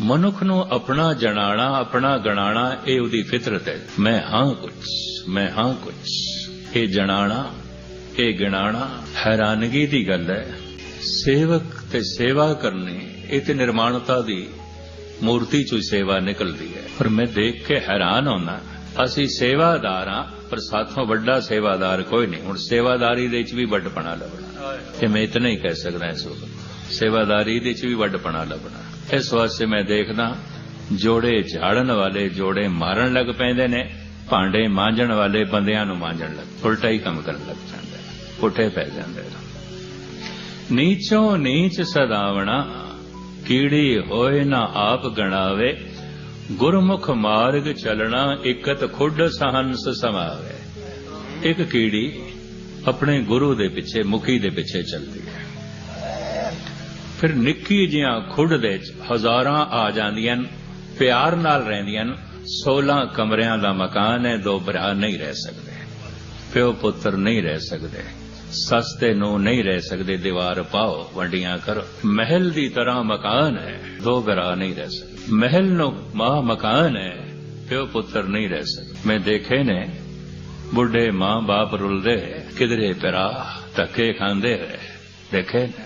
ਮਨੁੱਖ ਨੂੰ ਆਪਣਾ ਜਣਾਣਾ ਆਪਣਾ ਗਣਾਣਾ ਇਹ ਉਹਦੀ ਫਿਤਰਤ ਹੈ। ਮੈਂ ਹਾਂ ਕੁਛ ਮੈਂ ਹਾਂ ਕੁਛ। ਇਹ ਜਣਾਣਾ ਇਹ ਗਿਣਾਣਾ ਹੈਰਾਨਗੀ ਦੀ ਗੱਲ ਹੈ। ਸੇਵਕ ਤੇ ਸੇਵਾ ਕਰਨੀ ਇਹ ਤੇ ਨਿਰਮਾਣਤਾ ਦੀ ਮੂਰਤੀ ਚੋਂ ਸੇਵਾ ਨਿਕਲਦੀ ਹੈ। ਪਰ ਮੈਂ ਦੇਖ ਕੇ ਹੈਰਾਨ ਹੁੰਦਾ ਅਸੀਂ ਸੇਵਾਦਾਰ ਹਾਂ ਪਰ ਸਾਥੋਂ ਵੱਡਾ ਸੇਵਾਦਾਰ ਕੋਈ ਨਹੀਂ। ਹੁਣ ਸੇਵਾਦਾਰੀ ਦੇ ਵਿੱਚ ਵੀ ਵੱਡਪਣਾ ਲੱਭਣਾ। ਤੇ ਮੈਂ ਇਤਨਾ ਹੀ ਕਹਿ ਸਕਦਾ ਇਸ ਵਕਤ। ਸੇਵਾਦਾਰੀ ਦੇ ਵਿੱਚ ਵੀ ਵੱਡਪਣਾ ਲੱਭਣਾ। ਇਸ ਵਾਸਤੇ ਮੈਂ ਦੇਖਦਾ, ਜੋੜੇ ਝਾੜਨ ਵਾਲੇ ਜੋੜੇ ਮਾਰਨ ਲੱਗ ਪੈਂਦੇ ਨੇ, ਭਾਂਡੇ ਮਾਂਜਣ ਵਾਲੇ ਬੰਦਿਆਂ ਨੂੰ ਮਾਂਜਣ ਲੱਗ, ਉਲਟਾ ਹੀ ਕੰਮ ਕਰਨ ਲੱਗ ਜਾਂਦੇ ਨੇ, ਪੁੱਠੇ ਪੈ ਜਾਂਦੇ ਨੇ। ਨੀਚੋਂ ਨੀਚ ਸਦਾਵਣਾ, ਕੀੜੀ ਹੋਏ ਨਾ ਆਪ ਗਣਾਵੇ, ਗੁਰਮੁਖ ਮਾਰਗ ਚਲਣਾ, ਇਕਤ ਖੁੱਡ ਸਹੰਸ ਸਮਾਵੇ। ਇੱਕ ਕੀੜੀ ਆਪਣੇ ਗੁਰੂ ਦੇ ਪਿੱਛੇ, ਮੁਖੀ ਦੇ ਪਿੱਛੇ ਚੱਲਦੀ ਹੈ। ਫਿਰ ਨਿੱਕੀ ਜਿਹੀਆਂ ਖੁੱਡ ਦੇ ਵਿੱਚ ਹਜ਼ਾਰਾਂ ਆ ਜਾਂਦੀਆਂ ਨੇ, ਪਿਆਰ ਨਾਲ ਰਹਿੰਦੀਆਂ ਨੇ। 16 ਕਮਰਿਆਂ ਦਾ ਮਕਾਨ ਹੈ ਦੋ ਭਰਾ ਨਹੀਂ ਰਹਿ ਸਕਦੇ ਪਿਓ ਪੁੱਤਰ ਨਹੀਂ ਰਹਿ ਸਕਦੇ ਸਸਤੇ ਨੂੰ ਨਹੀਂ ਰਹਿ ਸਕਦੇ ਦੀਵਾਰ ਪਾਓ ਵੰਡੀਆਂ ਕਰੋ। ਮਹਿਲ ਦੀ ਤਰ੍ਹਾਂ ਮਕਾਨ ਹੈ ਦੋ ਭਰਾ ਨਹੀਂ ਰਹਿ ਸਕਦੇ। ਮਹਿਲ ਨੂੰ ਮਾਂ ਮਕਾਨ ਹੈ ਪਿਓ ਪੁੱਤਰ ਨਹੀਂ ਰਹਿ ਸਕਦੇ। ਮੈਂ ਦੇਖੇ ਨੇ ਬੁੱਢੇ ਮਾਂ ਬਾਪ ਰੁਲਦੇ ਕਿਧਰੇ ਪਿਰਾ ਧੱਕੇ ਖਾਂਦੇ ਹੋਏ ਦੇਖੇ ਨੇ?